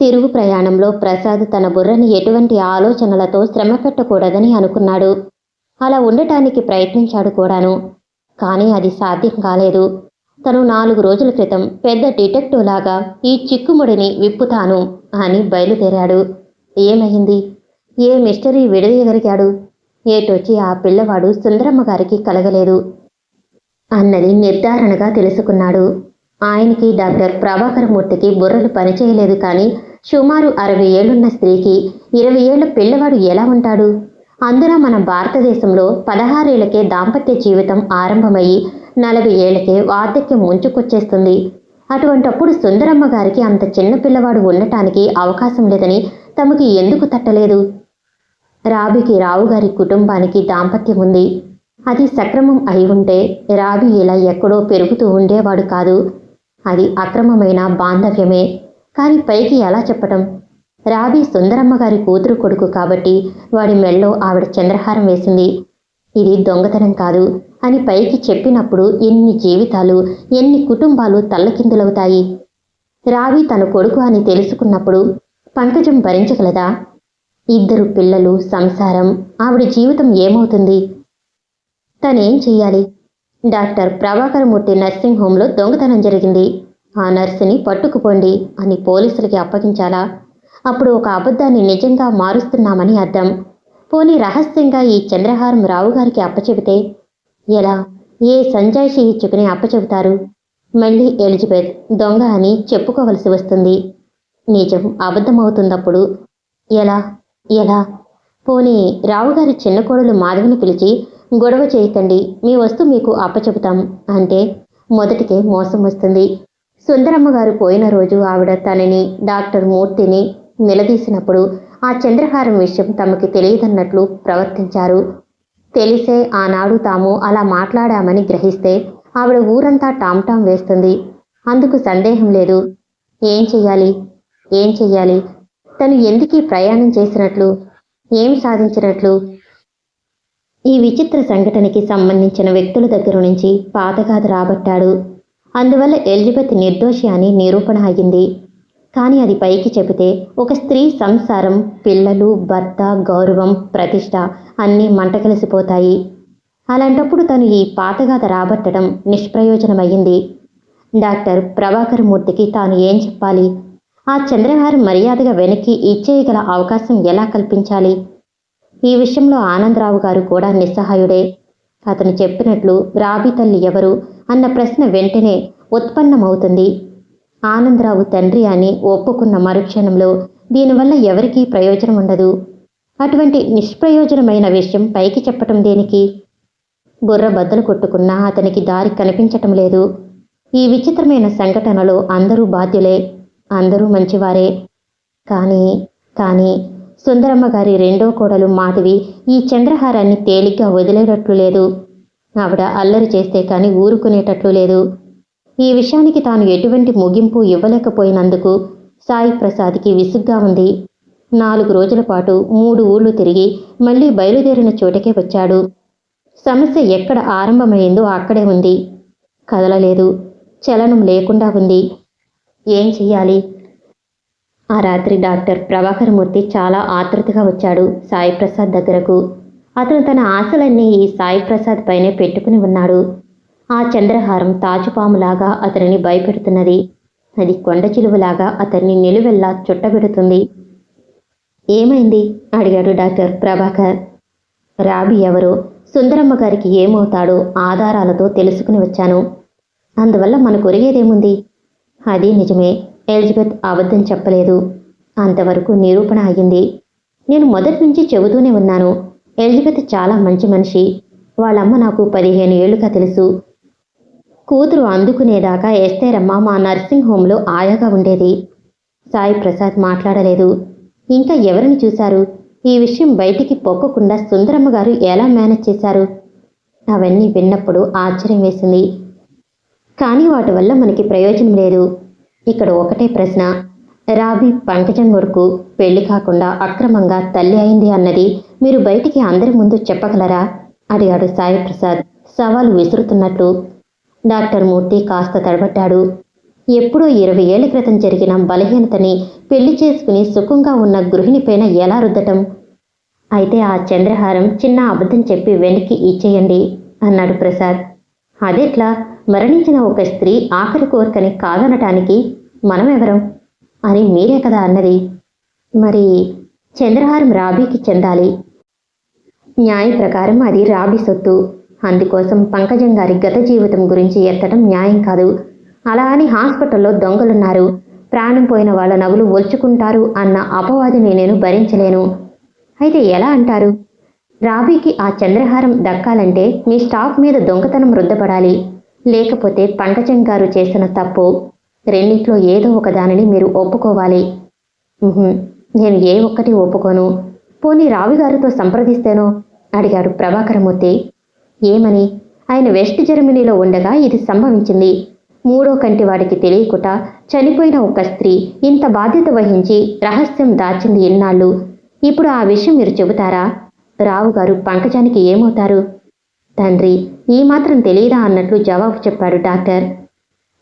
తిరుగు ప్రయాణంలో ప్రసాద్ తన బుర్రని ఎటువంటి ఆలోచనలతో శ్రమ పెట్టకూడదని అనుకున్నాడు. అలా ఉండటానికి ప్రయత్నించాడు కూడాను. కానీ అది సాధ్యం కాలేదు. తను నాలుగు రోజుల క్రితం పెద్ద డిటెక్టివ్ లాగా ఈ చిక్కుముడిని విప్పుతాను అని బయలుదేరాడు. ఏమైంది? ఏ మిస్టరీ విడదీయగలిగాడు? ఏటొచ్చి ఆ పిల్లవాడు సుందరమ్మ గారికి కలగలేదు. అన్నది నిర్ధారణగా తెలుసుకున్నాడు. ఆయనకి డాక్టర్ ప్రభాకరమూర్తికి బుర్రలు పనిచేయలేదు కానీ సుమారు అరవై ఏళ్ళున్న స్త్రీకి ఇరవై ఏళ్ళ పిల్లవాడు ఎలా ఉంటాడు? అందున మన భారతదేశంలో పదహారేళ్ళకే దాంపత్య జీవితం ఆరంభమయ్యి నలభై ఏళ్ళకే వార్ధక్యం ముంచుకొచ్చేస్తుంది. అటువంటప్పుడు సుందరమ్మ గారికి అంత చిన్న పిల్లవాడు ఉండటానికి అవకాశం లేదని తమకి ఎందుకు తట్టలేదు? రాబికి రావుగారి కుటుంబానికి దాంపత్యం ఉంది. అది సక్రమం అయి ఉంటే రాబి ఇలా ఎక్కడో పెరుగుతూ ఉండేవాడు కాదు. అది అక్రమమైన బాంధవ్యమే. కానీ పైకి ఎలా చెప్పటం? రాబీ సుందరమ్మ గారి కూతురు కొడుకు కాబట్టి వాడి మెళ్ళో ఆవిడ చంద్రహారం వేసింది. ఇది దొంగతనం కాదు అని పైకి చెప్పినప్పుడు ఎన్ని జీవితాలు ఎన్ని కుటుంబాలు తల్లకిందులవుతాయి? రావి తన కొడుకు అని తెలుసుకున్నప్పుడు పంకజం భరించగలదా? ఇద్దరు పిల్లలు సంసారం ఆవిడ జీవితం ఏమవుతుంది? తనేం చెయ్యాలి? డాక్టర్ ప్రభాకరమూర్తి నర్సింగ్ హోంలో దొంగతనం జరిగింది. ఆ నర్సుని పట్టుకుపోండి అని పోలీసులకి అప్పగించాలా? అప్పుడు ఒక అబద్ధాన్ని నిజంగా మారుస్తున్నామని అర్థం. పోనీ రహస్యంగా ఈ చంద్రహారం రావు గారికి అప్పచెబితే ఎలా? ఏ సంజాయిషి ఇచ్చుకుని అప్పచెబుతారు? మళ్ళీ ఎలిజబెత్ దొంగ అని చెప్పుకోవలసి వస్తుంది. నిజం అబద్ధమవుతుందప్పుడు ఎలా? ఎలా? పోనీ రావుగారి చిన్న కోడలు మాధవిని పిలిచి గొడవ చేయకండి మీ వస్తు మీకు అప్పచెబుతాం అంటే మొదటికే మోసం వస్తుంది. సుందరమ్మ గారు పోయిన రోజు ఆవిడ తనని డాక్టర్ మూర్తిని నిలదీసినప్పుడు ఆ చంద్రహారం విషయం తమకి తెలియదన్నట్లు ప్రవర్తించారు. తెలిసే ఆనాడు తాము అలా మాట్లాడామని గ్రహిస్తే ఆవిడ ఊరంతా టామ్టామ్ వేస్తుంది. అందుకు సందేహం లేదు. ఏం చెయ్యాలి? ఏం చెయ్యాలి? తను ఎందుకీ ప్రయాణం చేసినట్లు? ఏం సాధించినట్లు? ఈ విచిత్ర సంఘటనకి సంబంధించిన వ్యక్తుల దగ్గర నుంచి పాతగాథ రాబట్టాడు. అందువల్ల ఎలిజబెత్ నిర్దోషి అని నిరూపణ అయింది కానీ అది పైకి చెబితే ఒక స్త్రీ సంసారం పిల్లలు భర్త గౌరవం ప్రతిష్ట అన్నీ మంటకలిసిపోతాయి అలాంటప్పుడు తను ఈ పాతగాథ రాబట్టడం నిష్ప్రయోజనమయ్యింది. డాక్టర్ ప్రభాకర్ మూర్తికి తాను ఏం చెప్పాలి? ఆ చంద్రహారం మర్యాదగా వెనక్కి ఇచ్చేయగల అవకాశం ఎలా కల్పించాలి? ఈ విషయంలో ఆనందరావు గారు కూడా నిస్సహాయుడే. అతను చెప్పినట్లు రాబీ తల్లి ఎవరు? అన్న ప్రశ్న వెంటనే ఉత్పన్నమవుతుంది. ఆనందరావు తండ్రి అని ఒప్పుకున్న మరుక్షణంలో దీనివల్ల ఎవరికీ ప్రయోజనం ఉండదు. అటువంటి నిష్ప్రయోజనమైన విషయం పైకి చెప్పటం దేనికి? బుర్ర బద్దలు కొట్టుకున్నా అతనికి దారి కనిపించటం లేదు. ఈ విచిత్రమైన సంఘటనలో అందరూ బాధ్యులే అందరూ మంచివారే. కానీ కానీ సుందరమ్మ గారి రెండో కోడలు మాధవి ఈ చంద్రహారాన్ని తేలిగ్గా వదిలేటట్లు లేదు. ఆవిడ అల్లరి చేస్తే కానీ ఊరుకునేటట్లు లేదు. ఈ విషయానికి తాను ఎటువంటి ముగింపు ఇవ్వలేకపోయినందుకు సాయి ప్రసాద్కి విసుగ్గా ఉంది. నాలుగు రోజుల పాటు మూడు ఊళ్ళు తిరిగి మళ్ళీ బయలుదేరిన చోటకే వచ్చాడు. సమస్య ఎక్కడ ఆరంభమైందో అక్కడే ఉంది. కదలలేదు. చలనం లేకుండా ఉంది. ఏం చెయ్యాలి? ఆ రాత్రి డాక్టర్ ప్రభాకరమూర్తి చాలా ఆతృతగా వచ్చాడు సాయి ప్రసాద్ దగ్గరకు. అతను తన ఆశలన్నీ ఈ సాయి ప్రసాద్ పైనే పెట్టుకుని ఉన్నాడు. ఆ చంద్రహారం తాచుపాములాగా అతనిని భయపెడుతున్నది. అది కొండ చిలువలాగా అతన్ని నిలువెల్లా చుట్టబెడుతుంది. ఏమైంది? అడిగాడు డాక్టర్ ప్రభాకర్. రాబి ఎవరో? సుందరమ్మ గారికి ఏమవుతాడో ఆధారాలతో తెలుసుకుని వచ్చాను. అందువల్ల మనకు ఒరిగేదేముంది? అది నిజమే. ఎలిజబెత్ అబద్ధం చెప్పలేదు. అంతవరకు నిరూపణ అయ్యింది. నేను మొదటి నుంచి చెబుతూనే ఉన్నాను. ఎలిజబెత్ చాలా మంచి మనిషి. వాళ్ళమ్మ నాకు పదిహేను ఏళ్ళుగా తెలుసు. కూతురు అందుకునేదాకా ఎస్తేరమ్మ మా నర్సింగ్ హోంలో ఆయాగా ఉండేది. సాయి ప్రసాద్ మాట్లాడలేదు. ఇంకా ఎవరిని చూశారు? ఈ విషయం బయటికి పొక్కకుండా సుందరమ్మ గారు ఎలా మేనేజ్ చేశారు? అవన్నీ విన్నప్పుడు ఆశ్చర్యం వేసింది. కానీ వాటి వల్ల మనకి ప్రయోజనం లేదు. ఇక్కడ ఒకటే ప్రశ్న. రాబీ పంకజం కొడుకు పెళ్ళి కాకుండా అక్రమంగా తల్లి అయింది అన్నది మీరు బయటికి అందరి ముందు చెప్పగలరా? అడిగాడు సాయి ప్రసాద్ సవాలు విసురుతున్నట్లు. డాక్టర్ మూర్తి కాస్త తడబడ్డాడు. ఎప్పుడో ఇరవై ఏళ్ళ క్రితం జరిగిన బలహీనతని పెళ్ళి చేసుకుని సుఖంగా ఉన్న గృహిణిపైన ఎలా రుద్దటం? అయితే ఆ చంద్రహారం చిన్న అబద్ధం చెప్పి వెనక్కి ఇచ్చేయండి అన్నాడు ప్రసాద్. అదెట్లా? మరణించిన ఒక స్త్రీ ఆఖరి కోరికని కాదనటానికి మనమెవరం? అని మీరే కదా అన్నది. మరి చంద్రహారం రాబీకి చెందాలి. న్యాయ ప్రకారం అది రాబి సొత్తు. అందుకోసం పంకజం గారి గత జీవితం గురించి ఎత్తడం న్యాయం కాదు. అలా అని హాస్పిటల్లో దొంగలున్నారు. ప్రాణం పోయిన వాళ్ళ నవ్వులు ఒల్చుకుంటారు అన్న అపవాదిని నేను భరించలేను. అయితే ఎలా అంటారు? రాబీకి ఆ చంద్రహారం దక్కాలంటే మీ స్టాఫ్ మీద దొంగతనం రుద్దపడాలి. లేకపోతే పంకజం గారు చేసిన తప్పు. రెండిట్లో ఏదో ఒక దానిని మీరు ఒప్పుకోవాలి. నేను ఏ ఒక్కటి ఒప్పుకోను. పోనీ రావి గారితో సంప్రదిస్తేనో? అడిగాడు ప్రభాకరమూర్తి. ఏమని? ఆయన వెస్ట్ జర్మనీలో ఉండగా ఇది సంభవించింది. మూడో కంటి వాడికి తెలియకుండా చనిపోయిన ఒక స్త్రీ ఇంత బాధ్యత వహించి రహస్యం దాచింది ఇన్నాళ్ళు. ఇప్పుడు ఆ విషయం మీరు చెబుతారా? రావు గారు పంకజానికి ఏమవుతారు? తండ్రి ఈ మాత్రం తెలియదా అన్నట్లు జవాబు చెప్పాడు డాక్టర్.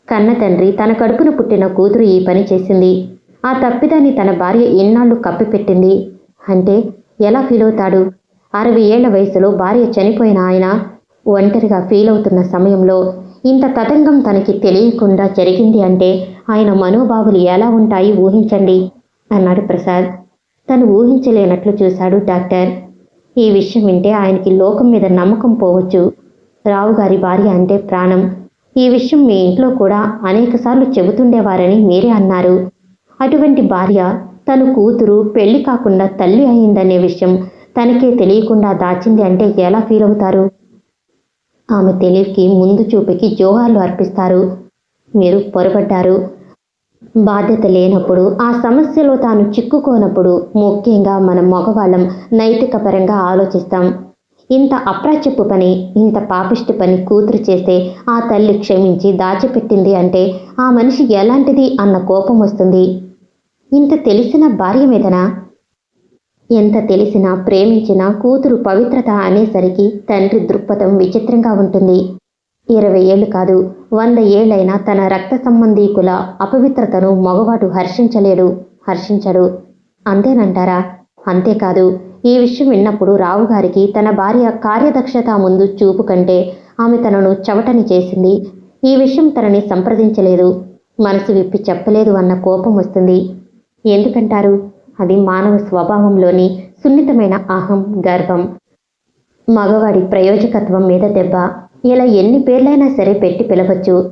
కన్న తండ్రి తన కడుపున పుట్టిన కూతురు ఈ పని చేసింది. ఆ తప్పిదాన్ని తన భార్య ఇన్నాళ్ళు కప్పిపెట్టింది. అంటే ఎలా ఫీల్ అవుతాడు అరవై ఏళ్ళ వయసులో భార్య చనిపోయిన ఆయన ఒంటరిగా ఫీల్ అవుతున్న సమయంలో ఇంత తతంగం తనకి తెలియకుండా జరిగింది అంటే ఆయన మనోభావాలు ఎలా ఉంటాయి ఊహించండి అన్నాడు ప్రసాద్. తను ఊహించలేనట్లు చూశాడు డాక్టర్. ఈ విషయం వింటే ఆయనకి లోకం మీద నమ్మకం పోవచ్చు. రావు గారి భార్య అంటే ప్రాణం. ఈ విషయం మీ ఇంట్లో కూడా అనేకసార్లు చెబుతుండేవారని మీరే అన్నారు. అటువంటి భార్య తను కూతురు పెళ్ళి కాకుండా తల్లి అయిందనే విషయం తనకే తెలియకుండా దాచింది అంటే ఎలా ఫీల్ అవుతారు? ఆమె తెలివికి ముందు చూపుకి జోహార్లు అర్పిస్తారు. మీరు పొరపడ్డారు. బాధ్యత లేనప్పుడు ఆ సమస్యలో తాను చిక్కుకోనప్పుడు ముఖ్యంగా మన మగవాళ్ళం నైతిక పరంగా ఆలోచిస్తాం. ఇంత అప్రాచ్యపు పని ఇంత పాపిష్టి పని కూతురు చేస్తే ఆ తల్లి క్షమించి దాచిపెట్టింది అంటే ఆ మనిషి ఎలాంటిది అన్న కోపం వస్తుంది. ఇంత తెలిసిన భార్య మీదనా? ఎంత తెలిసినా ప్రేమించినా కూతురు పవిత్రత అనేసరికి తండ్రి దృక్పథం విచిత్రంగా ఉంటుంది. ఇరవై ఏళ్ళు కాదు వంద ఏళ్ళైనా తన రక్త సంబంధీకుల అపవిత్రతను మగవాడు హర్షించలేడు హర్షించడు. అంతేనంటారా? అంతేకాదు ఈ విషయం విన్నప్పుడు రావుగారికి తన భార్య కార్యదక్షత ముందు చూపు కంటే ఆమె తనను చవటని చేసింది. ఈ విషయం తనని సంప్రదించలేదు. మనసు విప్పి చెప్పలేదు అన్న కోపం వస్తుంది. ఎందుకంటారు? అది మానవ స్వభావంలోని సున్నితమైన అహం గర్వం. మగవాడి ప్రయోజకత్వం మీద దెబ్బ. ఇలా ఎన్ని పేర్లైనా సరే పెట్టి పిలవచ్చు.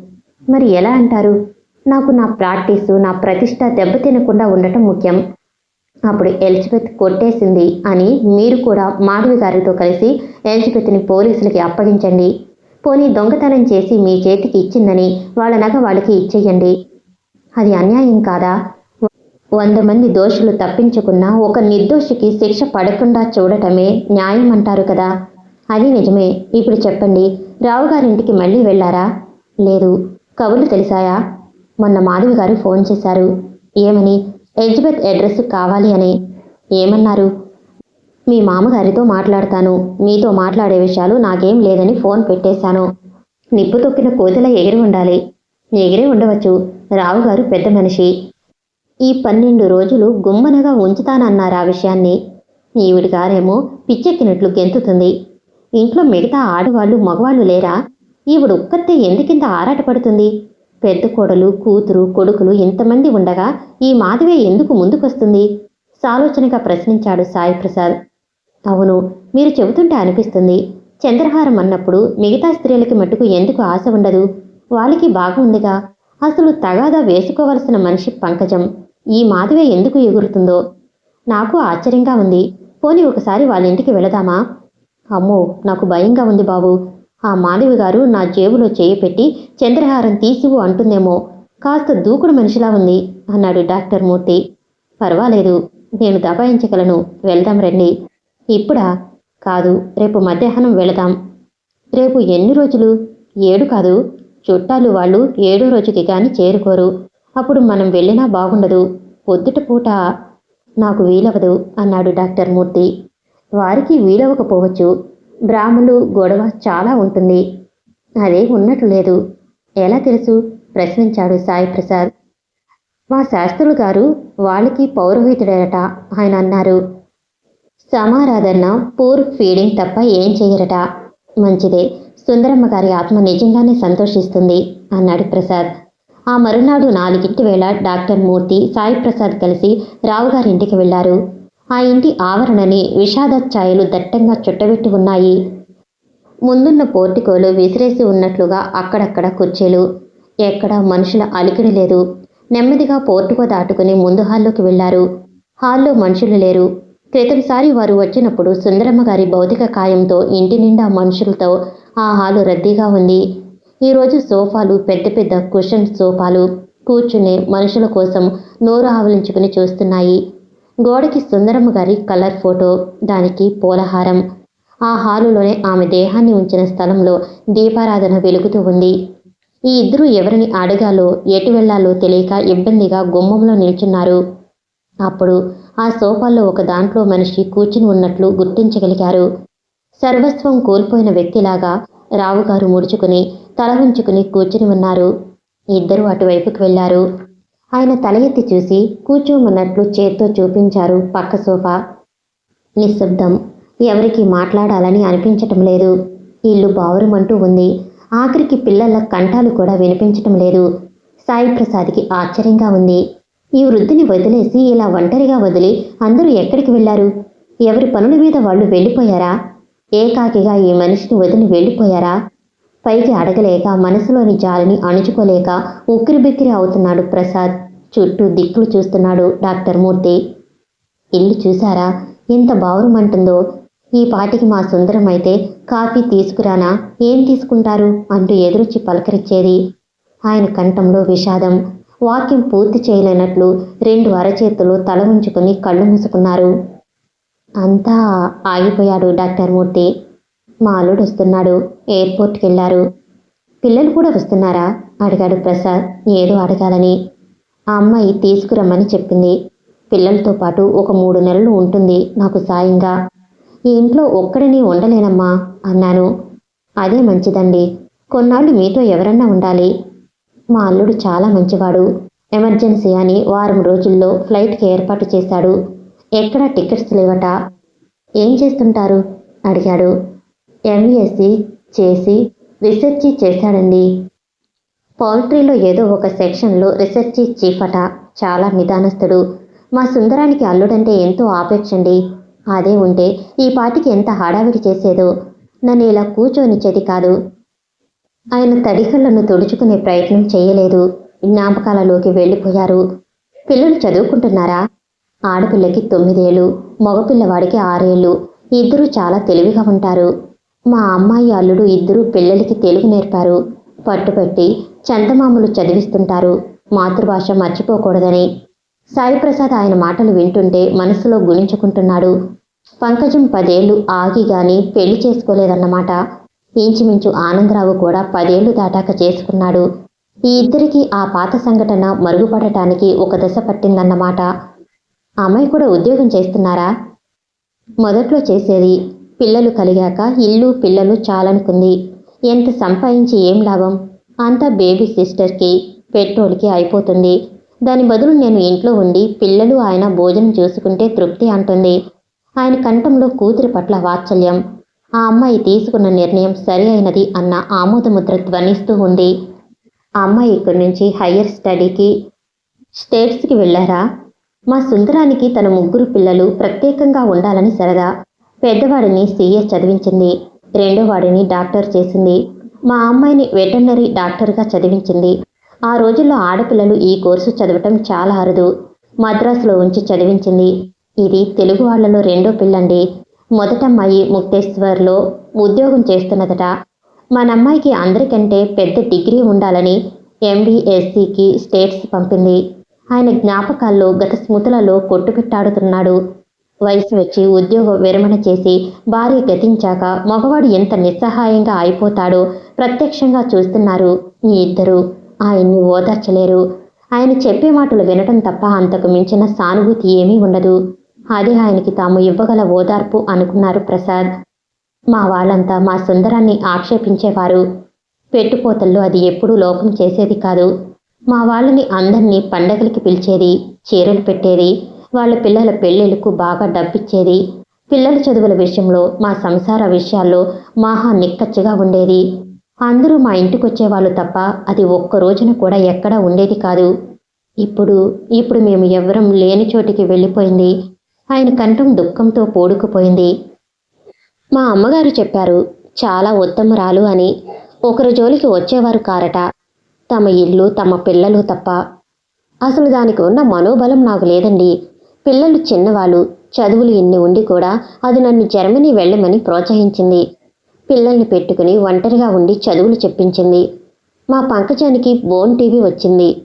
మరి ఎలా అంటారు? నాకు నా ప్రాక్టీసు నా ప్రతిష్ట దెబ్బతినకుండా ఉండటం ముఖ్యం. అప్పుడు ఎలిజబెత్ కొట్టేసింది అని మీరు కూడా మాధవి గారితో కలిసి ఎలిజబెత్ని పోలీసులకి అప్పగించండి. పోనీ దొంగతనం చేసి మీ చేతికి ఇచ్చిందని వాళ్ళ నగ వాళ్ళకి ఇచ్చేయండి. అది అన్యాయం కాదా? వంద మంది దోషులు తప్పించుకున్న ఒక నిర్దోషికి శిక్ష పడకుండా చూడటమే న్యాయం అంటారు కదా? అది నిజమే. ఇప్పుడు చెప్పండి. రావుగారింటికి మళ్ళీ వెళ్ళారా? లేదు. కబుర్లు తెలిసాయా? మొన్న మాధవి గారు ఫోన్ చేశారు. ఏమని? ఎలిజబెత్ అడ్రస్ కావాలి అని. ఏమన్నారు? మీ మామగారితో మాట్లాడతాను. మీతో మాట్లాడే విషయాలు నాకేం లేదని ఫోన్ పెట్టేశాను. నిప్పు తొక్కిన కోతల ఎగిరి ఉండాలి. ఎగిరే ఉండవచ్చు. రావుగారు పెద్ద మనిషి. ఈ పన్నెండు రోజులు గుమ్మనగా ఉంచుతానన్నారు ఆ విషయాన్ని. ఈవిడి గారేమో పిచ్చెక్కినట్లు గెంతుతుంది. ఇంట్లో మిగతా ఆడవాళ్ళు మగవాళ్ళు లేరా? ఈవిడ ఒక్కతే ఎందుకింత ఆరాటపడుతుంది? పెద్ద కోడలు కూతురు కొడుకులు ఇంతమంది ఉండగా ఈ మాధవే ఎందుకు ముందుకొస్తుంది? సాలోచనగా ప్రశ్నించాడు సాయి ప్రసాద్ అవును మీరు చెబుతుంటే అనిపిస్తుంది. చంద్రహారం అన్నప్పుడు మిగతా స్త్రీలకి మట్టుకు ఎందుకు ఆశ ఉండదు? వాళ్ళకి బాగుందిగా. అసలు తగాదా వేసుకోవలసిన మనిషి పంకజం. ఈ మాధవే ఎందుకు ఎగురుతుందో? నాకు ఆశ్చర్యంగా ఉంది. పోనీ ఒకసారి వాళ్ళ ఇంటికి వెళదామా? అమ్మో నాకు భయంగా ఉంది బాబు. ఆ మాధవి గారు నా జేబులో చేయి పెట్టి చంద్రహారం తీసివు అంటుందేమో. కాస్త దూకుడు మనిషిలా ఉంది అన్నాడు డాక్టర్ మూర్తి. పర్వాలేదు నేను దబాయించగలను. వెళ్దాం రండి. ఇప్పుడా? కాదు రేపు మధ్యాహ్నం వెళదాం. రేపు ఎన్ని రోజులు? ఏడు కాదు. చుట్టాలు వాళ్ళు ఏడో రోజుకి కానీ చేరుకోరు. అప్పుడు మనం వెళ్ళినా బాగుండదు. పొద్దుట పూట నాకు వీలవదు అన్నాడు డాక్టర్ మూర్తి. వారికి వీలవకపోవచ్చు బ్రాహ్మలు గొడవ చాలా ఉంటుంది. అదే ఉన్నట్లు లేదు. ఎలా తెలుసు? ప్రశ్నించాడు సాయి ప్రసాద్. మా శాస్త్రులు గారు వాళ్ళకి పౌరోహితుడట ఆయన అన్నారు. సమారాధన పూర్ ఫీడింగ్ తప్ప ఏం చేయరట. మంచిదే. సుందరమ్మ గారి ఆత్మ నిజంగానే సంతోషిస్తుంది అన్నాడు ప్రసాద్. ఆ మరునాడు నాలుగింటి వేళ డాక్టర్ మూర్తి సాయి ప్రసాద్ కలిసి రావుగారింటికి వెళ్ళారు ఆ ఇంటి ఆవరణని విషాద ఛాయలు దట్టంగా చుట్టబెట్టి ఉన్నాయి. ముందున్న పోర్టికోలు విసిరేసి ఉన్నట్లుగా అక్కడక్కడ కుర్చీలు. ఎక్కడ మనుషుల అలికిడి లేదు. నెమ్మదిగా పోర్టుకో దాటుకుని ముందు హాల్లోకి వెళ్ళారు హాల్లో మనుషులు లేరు. క్రితంసారి వారు వచ్చినప్పుడు సుందరమ్మ గారి భౌతిక కాయంతో ఇంటి నిండా మనుషులతో ఆ హాలు రద్దీగా ఉంది. ఈరోజు సోఫాలు పెద్ద పెద్ద కుషన్ సోఫాలు కూర్చునే మనుషుల కోసం నోరు ఆవలించుకుని చూస్తున్నాయి. గోడకి సుందరమ్మ గారి కలర్ ఫోటో దానికి పూలహారం. ఆ హాలులోనే ఆమె దేహాన్ని ఉంచిన స్థలంలో దీపారాధన వెలుగుతూ ఉంది. ఈ ఇద్దరు ఎవరిని అడగాలో ఎటు వెళ్ళాలో తెలియక ఇబ్బందిగా గుమ్మంలో నిల్చున్నారు. అప్పుడు ఆ సోఫాల్లో ఒక దాంట్లో మనిషి కూర్చుని ఉన్నట్లు గుర్తించగలిగారు. సర్వస్వం కోల్పోయిన వ్యక్తిలాగా రావుగారు ముడుచుకుని తల ఉంచుకుని కూర్చుని ఉన్నారు. ఇద్దరు అటువైపుకి వెళ్ళారు ఆయన తల ఎత్తి చూసి కూర్చోమన్నట్లు చేత్తో చూపించారు పక్క సోఫా. నిశ్శబ్దం. ఎవరికి మాట్లాడాలని అనిపించటం లేదు. ఇల్లు బావురమంటూ ఉంది. ఆఖరికి పిల్లల కంఠాలు కూడా వినిపించటం లేదు. సాయి ప్రసాద్కి ఆశ్చర్యంగా ఉంది. ఈ వృద్ధిని వదిలేసి ఇలా ఒంటరిగా వదిలి అందరూ ఎక్కడికి వెళ్ళారు? ఎవరి పనుల మీద వాళ్ళు వెళ్ళిపోయారా? ఏకాకిగా ఈ మనిషిని వదిలి వెళ్ళిపోయారా? పైకి అడగలేక మనసులోని జాలిని అణుచుకోలేక ఉక్కిరిబిక్కిరి అవుతున్నాడు ప్రసాద్. చుట్టూ దిక్కులు చూస్తున్నాడు డాక్టర్ మూర్తి. ఇల్లు చూసారా ఎంత బావురమంటుందో. ఈ పాటికి మా సుందరం అయితే కాఫీ తీసుకురానా? ఏం తీసుకుంటారు? అంటూ ఎదురొచ్చి పలకరించేది ఆయన కంఠంలో విషాదం. వాక్యం పూర్తి చేయలేనట్లు రెండు అరచేతులు తల ఉంచుకుని కళ్ళు మూసుకున్నారు. అంతా ఆగిపోయాడు డాక్టర్ మూర్తి. మా అల్లుడు వస్తున్నాడు. ఎయిర్పోర్ట్కి వెళ్ళారు. పిల్లలు కూడా వస్తున్నారా? అడిగాడు ప్రసాద్. ఏదో అడగాలని. ఆ అమ్మాయి తీసుకురమ్మని చెప్పింది. పిల్లలతో పాటు ఒక మూడు నెలలు ఉంటుంది నాకు సాయంగా. ఈ ఇంట్లో ఒక్కడిని ఉండలేనమ్మా అన్నాను. అదే మంచిదండి. కొన్నాళ్ళు మీతో ఎవరన్నా ఉండాలి. మా అల్లుడు చాలా మంచివాడు. ఎమర్జెన్సీ అని వారం రోజుల్లో ఫ్లైట్కి ఏర్పాటు చేశాడు. ఎక్కడ టికెట్స్ లేవట? ఏం చేస్తుంటారు? అడిగాడు. ఎంఈఎస్సి చేసి రీసెర్చి చేశాడండి. పౌల్ట్రీలో ఏదో ఒక సెక్షన్లో రీసెర్చి చీఫ్ అట చాలా నిదానస్తుడు. మా సుందరానికి అల్లుడంటే ఎంతో ఆపేక్షండి. అదే ఉంటే ఈ పాటికి ఎంత హడావిడి చేసేదో. నన్ను ఇలా కూర్చోనిచ్చేది కాదు. ఆయన తడికళ్ళను తుడుచుకునే ప్రయత్నం చేయలేదు. జ్ఞాపకాలలోకి వెళ్ళిపోయారు. పిల్లలు చదువుకుంటున్నారా? ఆడపిల్లకి తొమ్మిదేళ్ళు మగపిల్లవాడికి ఆరేళ్ళు. ఇద్దరూ చాలా తెలివిగా ఉంటారు. మా అమ్మాయి అల్లుడు ఇద్దరూ పిల్లలకి తెలుగు నేర్పారు. పట్టుపట్టి చందమామలు చదివిస్తుంటారు. మాతృభాష మర్చిపోకూడదని. సాయిప్రసాద్ ఆయన మాటలు వింటుంటే మనసులో గుణించుకుంటున్నాడు. పంకజం పదేళ్ళు ఆగి గాని పెళ్ళి చేసుకోలేదన్నమాట. ఇంచుమించు ఆనందరావు కూడా పదేళ్ళు దాటాక చేసుకున్నాడు. ఈ ఇద్దరికి ఆ పాత సంఘటన మరుగుపడటానికి ఒక దశ పట్టిందన్నమాట. అమ్మాయి కూడా ఉద్యోగం చేస్తున్నారా? మొదట్లో చేసేది పిల్లలు కలిగాక ఇల్లు పిల్లలు చాలనుకుంది. ఎంత సంపాదించి ఏం లాభం? అంతా బేబీ సిస్టర్కి పెట్రోల్కి అయిపోతుంది. దాని బదులు నేను ఇంట్లో ఉండి పిల్లలు ఆయన భోజనం చూసుకుంటే తృప్తి అంటుంది. ఆయన కంఠంలో కూతురి పట్ల వాత్సల్యం. ఆ అమ్మాయి తీసుకున్న నిర్ణయం సరి అయినది అన్న ఆమోదముద్ర ధ్వనిస్తూ ఉంది. ఆ అమ్మాయి ఇక్కడి నుంచి హయ్యర్ స్టడీకి స్టేట్స్కి వెళ్ళారా? మా సుందరానికి తన ముగ్గురు పిల్లలు ప్రత్యేకంగా ఉండాలని సరదా. పెద్దవాడిని సీఏ చదివించింది. రెండో వాడిని డాక్టర్ చేసింది. మా అమ్మాయిని వెటర్నరీ డాక్టర్గా చదివించింది. ఆ రోజుల్లో ఆడపిల్లలు ఈ కోర్సు చదవటం చాలా అరుదు. మద్రాసులో ఉంచి చదివించింది. ఇది తెలుగు వాళ్ళలో రెండో పిల్లండి. మొదటమ్మాయి ముక్తేశ్వర్లో ఉద్యోగం చేస్తున్నదట. మన అమ్మాయికి అందరికంటే పెద్ద డిగ్రీ ఉండాలని ఎంబీఎస్సికి స్టేట్స్ పంపింది. ఆయన జ్ఞాపకాల్లో గత స్మృతులలో కొట్టుపెట్టాడుతున్నాడు వయసు వచ్చి ఉద్యోగ విరమణ చేసి భార్య గతించాక మగవాడు ఎంత నిస్సహాయంగా అయిపోతాడో ప్రత్యక్షంగా చూస్తున్నారు ఈ ఇద్దరు. ఆయన్ని ఓదార్చలేరు. ఆయన చెప్పే మాటలు వినటం తప్ప అంతకు మించిన సానుభూతి ఏమీ ఉండదు. అదే ఆయనకి తాము ఇవ్వగల ఓదార్పు అనుకున్నారు ప్రసాద్. మా వాళ్ళంతా మా సుందరాన్ని ఆక్షేపించేవారు. పెట్టుపోతల్లో అది ఎప్పుడూ లోపం చేసేది కాదు. మా వాళ్ళని అందరినీ పండగలకి పిలిచేది చీరలు పెట్టేది వాళ్ళ పిల్లల పెళ్ళిళ్ళకు బాగా డబ్బిచ్చేది. పిల్లల చదువుల విషయంలో మా సంసార విషయాల్లో మాహా నిక్కచ్చిగా ఉండేది. అందరూ మా ఇంటికి వచ్చేవాళ్ళు తప్ప అది ఒక్క రోజున కూడా ఎక్కడా ఉండేది కాదు. ఇప్పుడు ఇప్పుడు మేము ఎవరం లేని చోటికి వెళ్ళిపోయింది. ఆయన కంఠం దుఃఖంతో పూడుకుపోయింది. మా అమ్మగారు చెప్పారు చాలా ఉత్తమరాలు అని. ఒకరి జోలికి వచ్చేవారు కారట. తమ ఇల్లు తమ పిల్లలు తప్ప. అసలు దానికి ఉన్న మనోబలం నాకు లేదండి. పిల్లలు చిన్నవాళ్ళు చదువులు ఇన్ని ఉండి కూడా అది నన్ను జర్మనీ వెళ్ళమని ప్రోత్సహించింది. పిల్లల్ని పెట్టుకుని ఒంటరిగా ఉండి చదువులు చెప్పించింది. మా పంకజానికి బోన్ టీవీ వచ్చింది.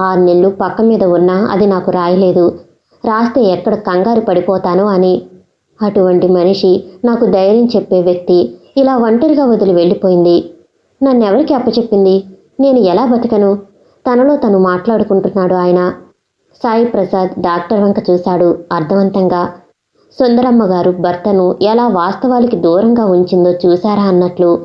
ఆరు నెలలు పక్క మీద ఉన్నా అది నాకు రాయలేదు. రాస్తే ఎక్కడ కంగారు పడిపోతానో అని. అటువంటి మనిషి నాకు ధైర్యం చెప్పే వ్యక్తి ఇలా ఒంటరిగా వదిలి వెళ్ళిపోయింది. నన్నెవరికి అప్పచెప్పింది? నేను ఎలా బతకను? తనలో తను మాట్లాడుకుంటున్నాడు ఆయన. సాయి ప్రసాద్ డాక్టర్ వంక చూశాడు అర్థవంతంగా. సుందరమ్మ గారు భర్తను ఎలా వాస్తవాలకి దూరంగా ఉంచిందో చూశారా అన్నట్లు.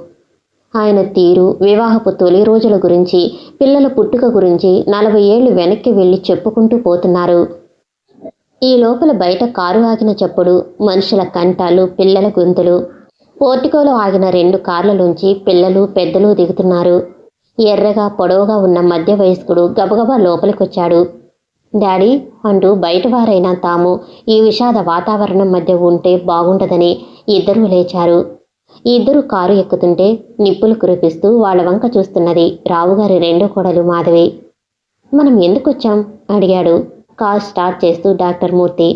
ఆయన తీరు వివాహపు తొలి రోజుల గురించి పిల్లల పుట్టుక గురించి నలభై ఏళ్ళు వెనక్కి వెళ్ళి చెప్పుకుంటూ పోతున్నారు. ఈ లోపల బయట కారు ఆగిన చప్పుడు మనుషుల కంటాలు పిల్లల గొంతులు. పోర్టికోలో ఆగిన రెండు కార్లలోంచి పిల్లలు పెద్దలు దిగుతున్నారు. ఎర్రగా పొడవుగా ఉన్న మధ్య వయస్కుడు గబగబా లోపలికొచ్చాడు. డాడీ అంటూ బయటవారైనా తాము ఈ విషాద వాతావరణం మధ్య ఉంటే బాగుండదని ఇద్దరూ లేచారు. ఇద్దరు కారు ఎక్కుతుంటే నిప్పులు కురిపిస్తూ వాళ్ళ వంక చూస్తున్నది రావుగారి రెండో కోడలు మాధవి. మనం ఎందుకొచ్చాం? అడిగాడు. కార్ స్టార్ట్ చేస్తూ డాక్టర్ మూర్తి.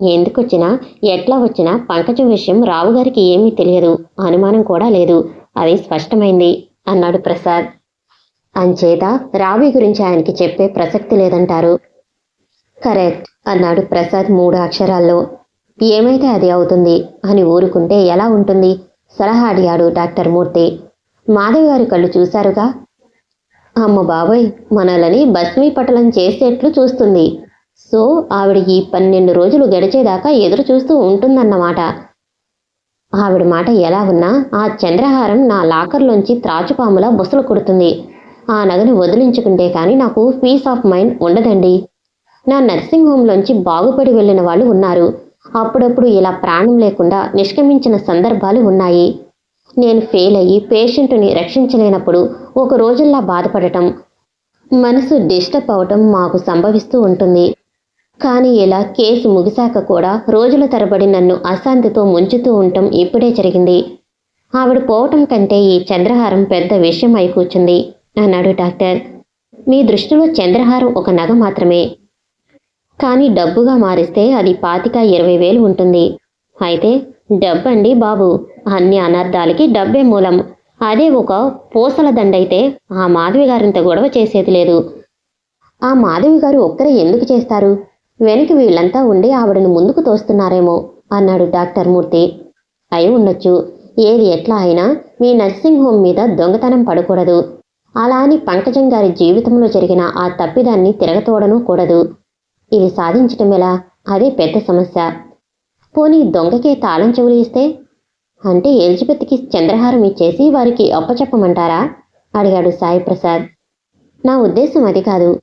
ఎందుకొచ్చినా ఎట్లా వచ్చినా పంకజం విషయం రావుగారికి ఏమీ తెలియదు. అనుమానం కూడా లేదు. అది స్పష్టమైంది అన్నాడు ప్రసాద్. అంచేత రావి గురించి ఆయనకి చెప్పే ప్రసక్తి లేదంటారు. కరెక్ట్ అన్నాడు ప్రసాద్ మూడు అక్షరాల్లో. ఏమైతే అది అవుతుంది అని ఊరుకుంటే ఎలా ఉంటుంది? సలహా అడిగాడు డాక్టర్ మూర్తి. మాధవి గారి కళ్ళు చూశారుగా. అమ్మ బాబోయ్ మనలని భస్మీపటలం చేసేట్లు చూస్తుంది. సో ఆవిడ ఈ పన్నెండు రోజులు గడిచేదాకా ఎదురు చూస్తూ ఉంటుందన్నమాట. ఆవిడ మాట ఎలా ఉన్నా ఆ చంద్రహారం నా లాకర్లోంచి త్రాచుపాములా బుసలు కొడుతుంది. ఆ నగని వదిలించుకుంటే కానీ నాకు పీస్ ఆఫ్ మైండ్ ఉండదండి. నా నర్సింగ్ హోంలోంచి బాగుపడి వెళ్ళిన వాళ్ళు ఉన్నారు. అప్పుడప్పుడు ఇలా ప్రాణం లేకుండా నిష్క్రమించిన సందర్భాలు ఉన్నాయి. నేను ఫెయిల్ అయ్యి పేషెంట్ని రక్షించలేనప్పుడు ఒక రోజుల్లా బాధపడటం మనసు డిస్టర్బ్ అవటం మాకు సంభవిస్తూ ఉంటుంది. కానీ ఇలా కేసు ముగిశాక కూడా రోజుల తరబడి నన్ను అశాంతితో ముంచుతూ ఉండటం ఇప్పుడే జరిగింది. ఆవిడ పోవటం కంటే ఈ చంద్రహారం పెద్ద విషయం అయి కూర్చుంది. అన్నాడు డాక్టర్. మీ దృష్టిలో చంద్రహారం ఒక నగ మాత్రమే. కానీ డబ్బుగా మారిస్తే అది పాతిక ఇరవై వేలు ఉంటుంది. అయితే డబ్బండి బాబు అన్ని అనర్థాలకి డబ్బే మూలం. అదే ఒక పూసల దండైతే ఆ మాధవి గారింత గొడవ చేసేది లేదు. ఆ మాధవి గారు ఒక్కరే ఎందుకు చేస్తారు? వెనక వీళ్ళంతా ఉండి ఆవిడను ముందుకు తోస్తున్నారేమో అన్నాడు డాక్టర్ మూర్తి. అయి ఉండొచ్చు. ఏది ఎట్లా అయినా మీ నర్సింగ్ హోమ్ మీద దొంగతనం పడకూడదు. అలా అని పంకజం గారి జీవితంలో జరిగిన ఆ తప్పిదాన్ని తిరగతోడనూ కూడదు. ఇది సాధించటం ఎలా? అదే పెద్ద సమస్య. పోనీ దొంగకే తాళం చెవులు ఇస్తే అంటే ఎలిజబెత్కి చంద్రహారం ఇచ్చేసి వారికి అప్పచెప్పమంటారా? అడిగాడు సాయి ప్రసాద్. నా ఉద్దేశం అది కాదు.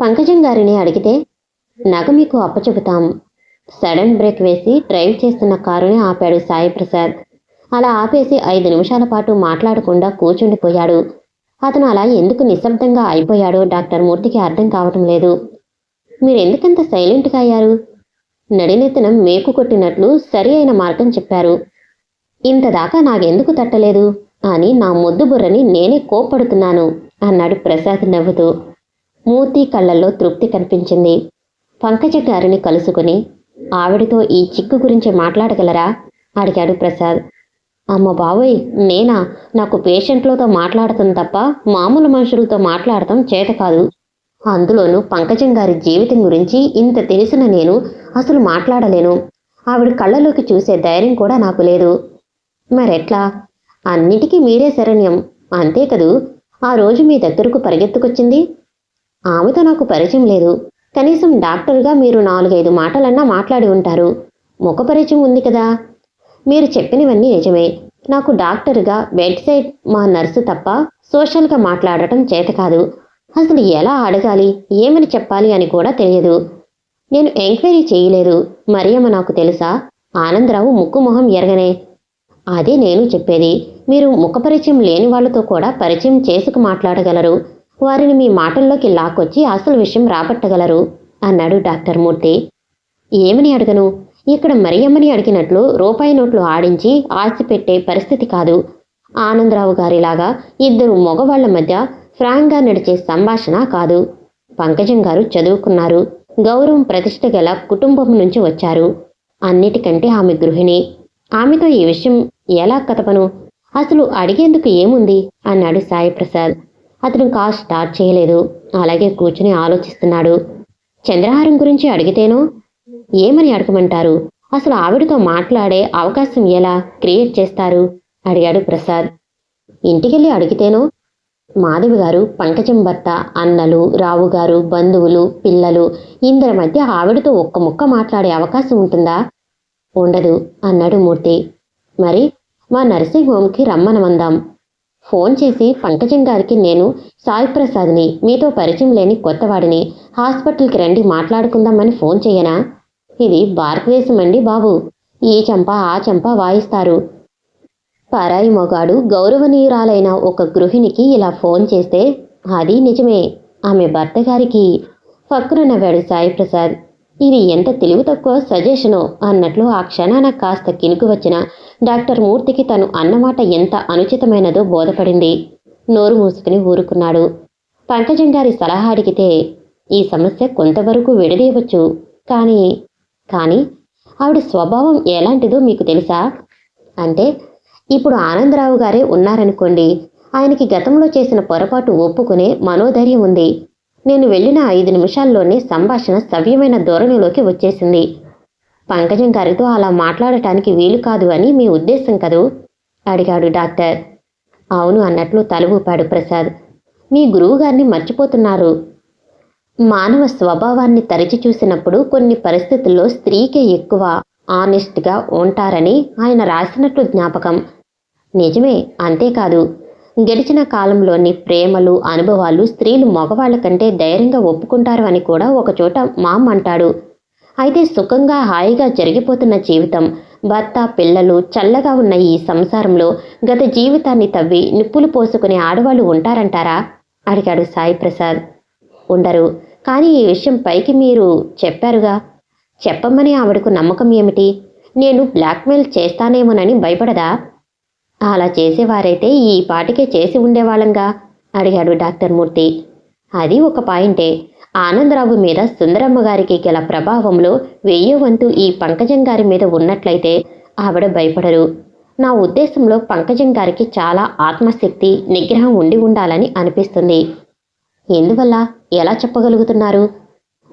పంకజం గారిని అడిగితే నగ మీకు అప్పచెబుతాం. సడన్ బ్రేక్ వేసి డ్రైవ్ చేస్తున్న కారుని ఆపాడు సాయి ప్రసాద్. అలా ఆపేసి ఐదు నిమిషాల పాటు మాట్లాడకుండా కూర్చుండిపోయాడు. అతను అలా ఎందుకు నిశ్శబ్దంగా అయిపోయాడో డాక్టర్ మూర్తికి అర్థం కావటం లేదు. మీరెందుకంత సైలెంట్గా అయ్యారు? నడినెత్తనం మేకు కొట్టినట్లు సరి అయిన మార్గం చెప్పారు. ఇంతదాకా నాకెందుకు తట్టలేదు? అని నా మొద్దు బుర్రని నేనే కోప్పడుతున్నాను అన్నాడు ప్రసాద్ నవ్వుతూ. మూర్తి కళ్ళల్లో తృప్తి కనిపించింది. పంకజ గారిని కలుసుకుని ఆవిడతో ఈ చిక్కు గురించి మాట్లాడగలరా? అడిగాడు ప్రసాద్. అమ్మ బావోయ్ నేనా? నాకు పేషెంట్లతో మాట్లాడటం తప్ప మామూలు మనుషులతో మాట్లాడటం చేత కాదు. అందులోనూ పంకజం గారి జీవితం గురించి ఇంత తెలిసిన నేను అసలు మాట్లాడలేను. ఆవిడ కళ్ళలోకి చూసే ధైర్యం కూడా నాకు లేదు. మరెట్లా? అన్నిటికీ మీరే శరణ్యం. అంతే కదూ? ఆ రోజు మీ దగ్గరకు పరిగెత్తుకొచ్చింది? ఆమెతో నాకు పరిచయం లేదు. కనీసం డాక్టర్గా మీరు నాలుగైదు మాటలన్నా మాట్లాడి ఉంటారు. ముఖ పరిచయం ఉంది కదా? మీరు చెప్పినవన్నీ నిజమే. నాకు డాక్టర్గా బెడ్ సైడ్ మా నర్సు తప్ప సోషల్గా మాట్లాడటం చేత కాదు. అసలు ఎలా అడగాలి? ఏమని చెప్పాలి అని కూడా తెలియదు. నేను ఎంక్వైరీ చేయలేదు. మరియమ్మ నాకు తెలుసా? ఆనందరావు ముక్కు మొహం ఎరగనే. అదే నేను చెప్పేది. మీరు ముఖ పరిచయం లేని వాళ్ళతో కూడా పరిచయం చేసుకు మాట్లాడగలరు. వారిని మీ మాటల్లోకి లాక్కొచ్చి అసలు విషయం రాబట్టగలరు అన్నాడు డాక్టర్ మూర్తి. ఏమని అడగను? ఇక్కడ మరియమ్మని అడిగినట్లు రూపాయి నోట్లు ఆడించి ఆశ పెట్టే పరిస్థితి కాదు. ఆనందరావు గారిలాగా ఇద్దరు మగవాళ్ళ మధ్య ఫ్రాంక్గా నడిచే సంభాషణ కాదు. పంకజం గారు చదువుకున్నారు. గౌరవం ప్రతిష్ట గల కుటుంబం నుంచి వచ్చారు. అన్నిటికంటే ఆమె గృహిణి. ఆమెతో ఈ విషయం ఎలా కథపను? అసలు అడిగేందుకు ఏముంది? అన్నాడు సాయిప్రసాద్ అతను కాల్ స్టార్ట్ చేయలేదు. అలాగే కూర్చుని ఆలోచిస్తున్నాడు. చంద్రహారం గురించి అడిగితేనో? ఏమని అడగమంటారు? అసలు ఆవిడతో మాట్లాడే అవకాశం ఎలా క్రియేట్ చేస్తారు? అడిగాడు ప్రసాద్. ఇంటికెళ్ళి అడిగితేనో? మాధవి గారు పంకజం భర్త అన్నలు రావు గారు బంధువులు పిల్లలు ఇందరి మధ్య ఆవిడతో ఒక్క ముక్క మాట్లాడే అవకాశం ఉంటుందా? ఉండదు అన్నాడు మూర్తి. మరి మా నర్సింగ్ హోమ్కి రమ్మనమందాం. ఫోన్ చేసి పంకజం గారికి నేను సాయి ప్రసాద్ని మీతో పరిచయం లేని కొత్తవాడిని హాస్పిటల్కి రండి మాట్లాడుకుందామని ఫోన్ చేయనా? ఇది భారతదేశం అండి బాబు. ఈ చెంప ఆ చెంప వాయిస్తారు. పరాయి మొగాడు గౌరవనీయురాలైన ఒక గృహిణికి ఇలా ఫోన్ చేస్తే అది నిజమే. ఆమె భర్త గారికి పక్కున నవ్వాడు సాయి ప్రసాద్. ఇది ఎంత తెలివి తక్కువ సజెషనో అన్నట్లు ఆ క్షణాన కాస్త కినుకు వచ్చిన డాక్టర్ మూర్తికి తను అన్నమాట ఎంత అనుచితమైనదో బోధపడింది. నోరు మూసుకుని ఊరుకున్నాడు. పంకజం గారి సలహా అడిగితే ఈ సమస్య కొంతవరకు విడదీయవచ్చు. కానీ కానీ ఆవిడ స్వభావం ఎలాంటిదో మీకు తెలుసా? అంటే ఇప్పుడు ఆనందరావు గారే ఉన్నారనుకోండి ఆయనకి గతంలో చేసిన పొరపాటు ఒప్పుకునే మనోధైర్యం ఉంది. నేను వెళ్ళిన ఐదు నిమిషాల్లోనే సంభాషణ సవ్యమైన ధోరణిలోకి వచ్చేసింది. పంకజం గారితో అలా మాట్లాడటానికి వీలు కాదు అని మీ ఉద్దేశం కదూ? అడిగాడు డాక్టర్. అవును అన్నట్లు తల ఊపాడు ప్రసాద్. మీ గురువు గారిని మర్చిపోతున్నారు. మానవ స్వభావాన్ని తరచి చూసినప్పుడు కొన్ని పరిస్థితుల్లో స్త్రీకే ఎక్కువ ఆనెస్ట్గా ఉంటారని ఆయన రాసినట్లు జ్ఞాపకం. నిజమే అంతేకాదు. గడిచిన కాలంలోని ప్రేమలు అనుభవాలు స్త్రీలు మగవాళ్ళ కంటే ధైర్యంగా ఒప్పుకుంటారు అని కూడా ఒకచోట మామ్ అంటాడు. అయితే సుఖంగా హాయిగా జరిగిపోతున్న జీవితం భర్త పిల్లలు చల్లగా ఉన్న ఈ సంసారంలో గత జీవితాన్ని తవ్వి నిప్పులు పోసుకునే ఆడవాళ్ళు ఉంటారంటారా? అడిగాడు సాయి ప్రసాద్ ఉండరు. కానీ ఈ విషయం పైకి మీరు చెప్పారుగా. చెప్పమని ఆవిడకు నమ్మకం ఏమిటి? నేను బ్లాక్మెయిల్ చేస్తానేమోనని భయపడదా? అలా చేసేవారైతే ఈ పాటికే చేసి ఉండేవాళ్ళంగా? అడిగాడు డాక్టర్ మూర్తి. అది ఒక పాయింటే. ఆనందరావు మీద సుందరమ్మ గారికి గల ప్రభావంలో వెయ్యో వంతు ఈ పంకజం గారి మీద ఉన్నట్లయితే ఆవిడ భయపడరు. నా ఉద్దేశంలో పంకజం గారికి చాలా ఆత్మశక్తి నిగ్రహం ఉండి ఉండాలని అనిపిస్తుంది. ఎందువల్ల? ఎలా చెప్పగలుగుతున్నారు?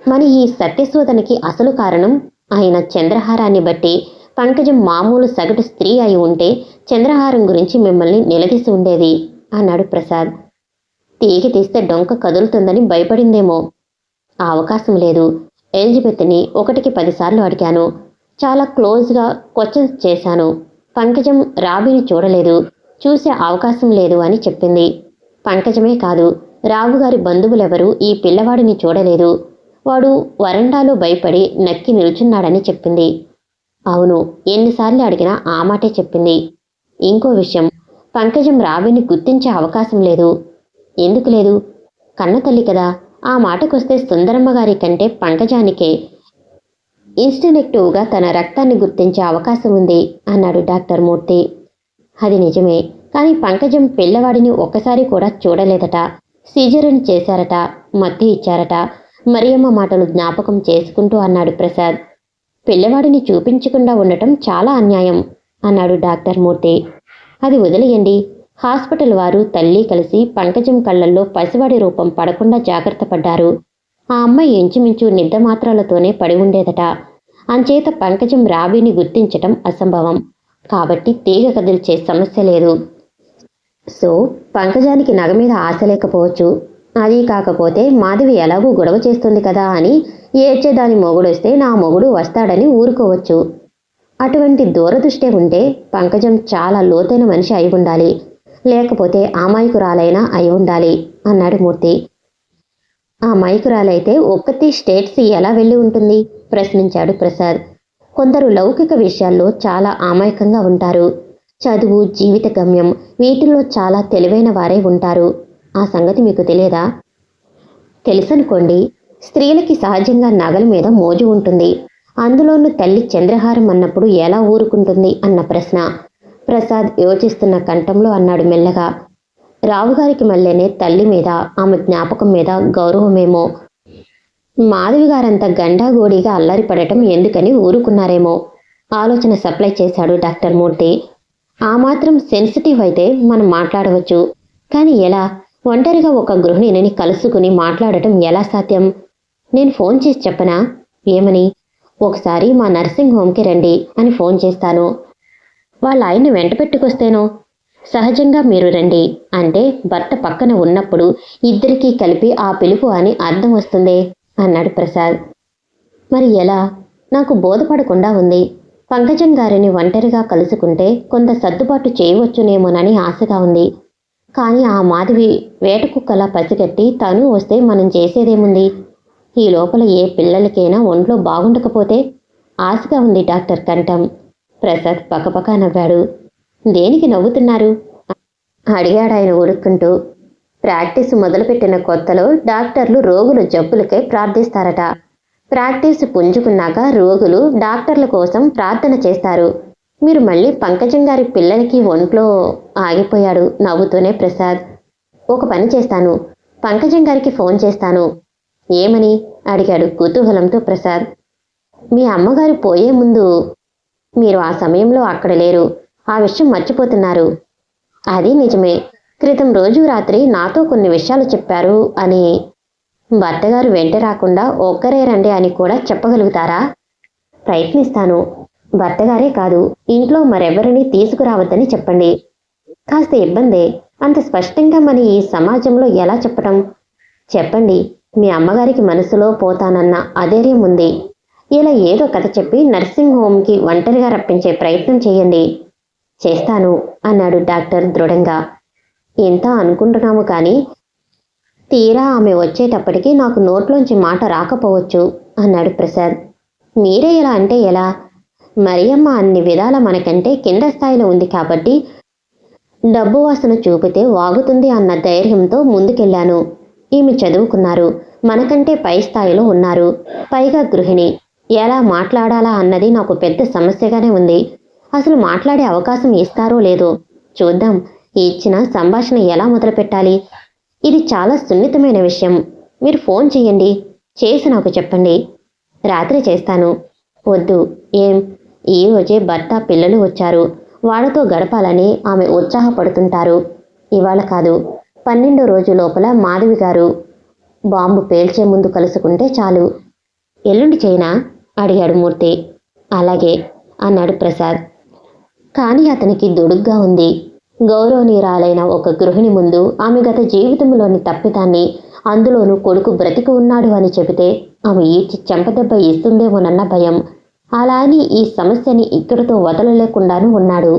మన ఈ సత్యశోధనకి అసలు కారణం? ఆయన చంద్రహారాన్ని బట్టి పంకజం మామూలు సగటు స్త్రీ అయి ఉంటే చంద్రహారం గురించి మిమ్మల్ని నిలదీసి ఉండేది అన్నాడు ప్రసాద్. తీగ తీస్తే డొంక కదులుతుందని భయపడిందేమో. ఆ అవకాశం లేదు. ఎలిజబెత్ని ఒకటికి పదిసార్లు అడిగాను. చాలా క్లోజ్గా క్వశ్చన్స్ చేశాను. పంకజం రాబీని చూడలేదు. చూసే అవకాశం లేదు అని చెప్పింది. పంకజమే కాదు రావుగారి బంధువులెవరూ ఈ పిల్లవాడిని చూడలేదు. వాడు వరండాలో భయపడి నక్కి నిల్చున్నాడని చెప్పింది. అవును ఎన్నిసార్లు అడిగినా ఆ మాటే చెప్పింది. ఇంకో విషయం పంకజం రావిని గుర్తించే అవకాశం లేదు. ఎందుకు లేదు? కన్నతల్లి కదా. ఆ మాటకొస్తే సుందరమ్మ గారి కంటే పంకజానికే. ఇన్స్టినెక్టివ్గా తన రక్తాన్ని గుర్తించే అవకాశం ఉంది అన్నాడు డాక్టర్ మూర్తి. అది నిజమే కానీ పంకజం పిల్లవాడిని ఒక్కసారి కూడా చూడలేదట. సీజరన్ చేశారట మత్తి ఇచ్చారట మరియమ్మ మాటలు జ్ఞాపకం చేసుకుంటూ అన్నాడు ప్రసాద్. పిల్లవాడిని చూపించకుండా ఉండటం చాలా అన్యాయం అన్నాడు డాక్టర్ మూర్తి. అది వదిలేయండి. హాస్పిటల్ వారు తల్లి కలిసి పంకజం కళ్ళల్లో పసివాడి రూపం పడకుండా జాగ్రత్త పడ్డారు. ఆ అమ్మాయి ఇంచుమించు నిద్ర మాత్రలతోనే పడి ఉండేదట. అంచేత పంకజం రాబీని గుర్తించటం అసంభవం. కాబట్టి తీగ కదిల్చే సమస్య లేదు. సో పంకజానికి నగ మీద ఆశ లేకపోవచ్చు. అది కాకపోతే మాధవి ఎలాగూ గొడవ చేస్తుంది కదా అని ఏడ్చే దాని మొగుడు వస్తే నా మొగుడు వస్తాడని ఊరుకోవచ్చు. అటువంటి దూరదృష్టే ఉంటే పంకజం చాలా లోతైన మనిషి అయి ఉండాలి. లేకపోతే అమాయకురాలైనా అయి ఉండాలి అన్నాడు మూర్తి. ఆ మైకురాలైతే ఒక్కతి స్టేట్స్ ఎలా వెళ్ళి ఉంటుంది? ప్రశ్నించాడు ప్రసాద్. కొందరు లౌకిక విషయాల్లో చాలా అమాయకంగా ఉంటారు. చదువు జీవిత గమ్యం వీటిల్లో చాలా తెలివైన వారే ఉంటారు. ఆ సంగతి మీకు తెలియదా? తెలుసనుకోండి స్త్రీలకి సహజంగా నగల మీద మోజు ఉంటుంది. అందులోనూ తల్లి చంద్రహారం అన్నప్పుడు ఎలా ఊరుకుంటుంది అన్న ప్రశ్న. ప్రసాద్ యోచిస్తున్న కంఠంలో అన్నాడు మెల్లగా. రావుగారికి మళ్ళీనే తల్లి మీద ఆమె జ్ఞాపకం మీద గౌరవమేమో. మాధవి గారంత గండాగోడిగా అల్లరిపడటం ఎందుకని ఊరుకున్నారేమో? ఆలోచన సప్లై చేశాడు డాక్టర్ మూర్తి. ఆ మాత్రం సెన్సిటివ్ అయితే మనం మాట్లాడవచ్చు. కానీ ఎలా? ఒంటరిగా ఒక గృహిణిని కలుసుకుని మాట్లాడటం ఎలా సాధ్యం? నేను ఫోన్ చేసి చెప్పనా? ఏమని? ఒకసారి మా నర్సింగ్ హోమ్కి రండి అని ఫోన్ చేస్తాను. వాళ్ళ ఆయన్ని వెంట పెట్టుకొస్తేనో? సహజంగా మీరు రండి. అంటే భర్త పక్కన ఉన్నప్పుడు ఇద్దరికీ కలిపి ఆ పిలుపు అని అర్థం వస్తుంది? అన్నాడు ప్రసాద్. మరి ఎలా? నాకు బోధపడకుండా ఉంది. పంకజం గారిని ఒంటరిగా కలుసుకుంటే కొంత సర్దుబాటు చేయవచ్చునేమోనని ఆశగా ఉంది. కానీ ఆ మాధవి వేట కుక్కలా పసిగట్టి తను వస్తే మనం చేసేదేముంది? ఈ లోపల ఏ పిల్లలకైనా ఒంట్లో బాగుండకపోతే ఆశగా ఉంది డాక్టర్ కంఠం. ప్రసాద్ పకపక నవ్వాడు. దేనికి నవ్వుతున్నారు? అడిగాడు ఆయన ఉడుక్కుంటూ ప్రాక్టీస్ మొదలుపెట్టిన కొత్తలో డాక్టర్లు రోగుల జబ్బులకై ప్రార్థిస్తారట. ప్రాక్టీస్ పుంజుకున్నాక రోగులు డాక్టర్ల కోసం ప్రార్థన చేస్తారు. మీరు మళ్ళీ పంకజం గారి పిల్లలకి ఒంట్లో ఆగిపోయాడు నవ్వుతూనే ప్రసాద్. ఒక పని చేస్తాను. పంకజం గారికి ఫోన్ చేస్తాను. ఏమని? అడిగాడు కుతూహలంతో ప్రసాద్. మీ అమ్మగారు పోయే ముందు మీరు ఆ సమయంలో అక్కడ లేరు. ఆ విషయం మర్చిపోతున్నారు. అది నిజమే. క్రితం రోజు రాత్రి నాతో కొన్ని విషయాలు చెప్పారు అని భర్తగారు వెంట రాకుండా ఒక్కరే రండి అని కూడా చెప్పగలుగుతారా? ప్రయత్నిస్తాను. భర్తగారే కాదు ఇంట్లో మరెవరిని తీసుకురావద్దని చెప్పండి. కాస్త ఇబ్బందే. అంత స్పష్టంగా మన ఈ సమాజంలో ఎలా చెప్పటం? చెప్పండి. మీ అమ్మగారికి మనసులో పోతానన్న అధైర్యం ఉంది. ఇలా ఏదో కథ చెప్పి నర్సింగ్ హోమ్కి ఒంటరిగా రప్పించే ప్రయత్నం చేయండి. చేస్తాను అన్నాడు డాక్టర్ దృఢంగా. ఎంత అనుకుంటున్నాము కానీ తీరా ఆమె వచ్చేటప్పటికి నాకు నోట్లోంచి మాట రాకపోవచ్చు అన్నాడు ప్రసాద్. మీరే ఇలా అంటే ఎలా? మరియమ్మ అన్ని విధాల మనకంటే కింద స్థాయిలో ఉంది కాబట్టి డబ్బు వాసన చూపితే వాగుతుంది అన్న ధైర్యంతో ముందుకెళ్ళాను. ఈమె చదువుకున్నారు మనకంటే పై స్థాయిలో ఉన్నారు. పైగా గృహిణి ఎలా మాట్లాడాలా అన్నది నాకు పెద్ద సమస్యగానే ఉంది. అసలు మాట్లాడే అవకాశం ఇస్తారో లేదో చూద్దాం. ఇచ్చిన సంభాషణ ఎలా మొదలుపెట్టాలి? ఇది చాలా సున్నితమైన విషయం. మీరు ఫోన్ చేయండి. చేసి నాకు చెప్పండి. రాత్రి చేస్తాను. వద్దు. ఏం? ఈ రోజే భర్త పిల్లలు వచ్చారు. వాళ్ళతో గడపాలని ఆమె ఉత్సాహపడుతుంటారు. ఇవాళ కాదు. పన్నెండో రోజు లోపల మాధవి గారు బాంబు పేల్చే ముందు కలుసుకుంటే చాలు. ఎల్లుండి చైనా అడిగాడు మూర్తి. అలాగే అన్నాడు ప్రసాద్. కానీ అతనికి దుడుగ్గా ఉంది. గౌరవనీయురాలైన ఒక గృహిణి ముందు ఆమె గత జీవితంలోని తప్పితాన్ని అందులోనూ కొడుకు బ్రతికి ఉన్నాడు అని చెబితే ఆమె ఈడ్చి చెంపదెబ్బ ఇస్తుందేమోనన్న భయం. అలా అని ఈ సమస్యని ఇక్కడితో వదలలేకుండానూ ఉన్నాడు.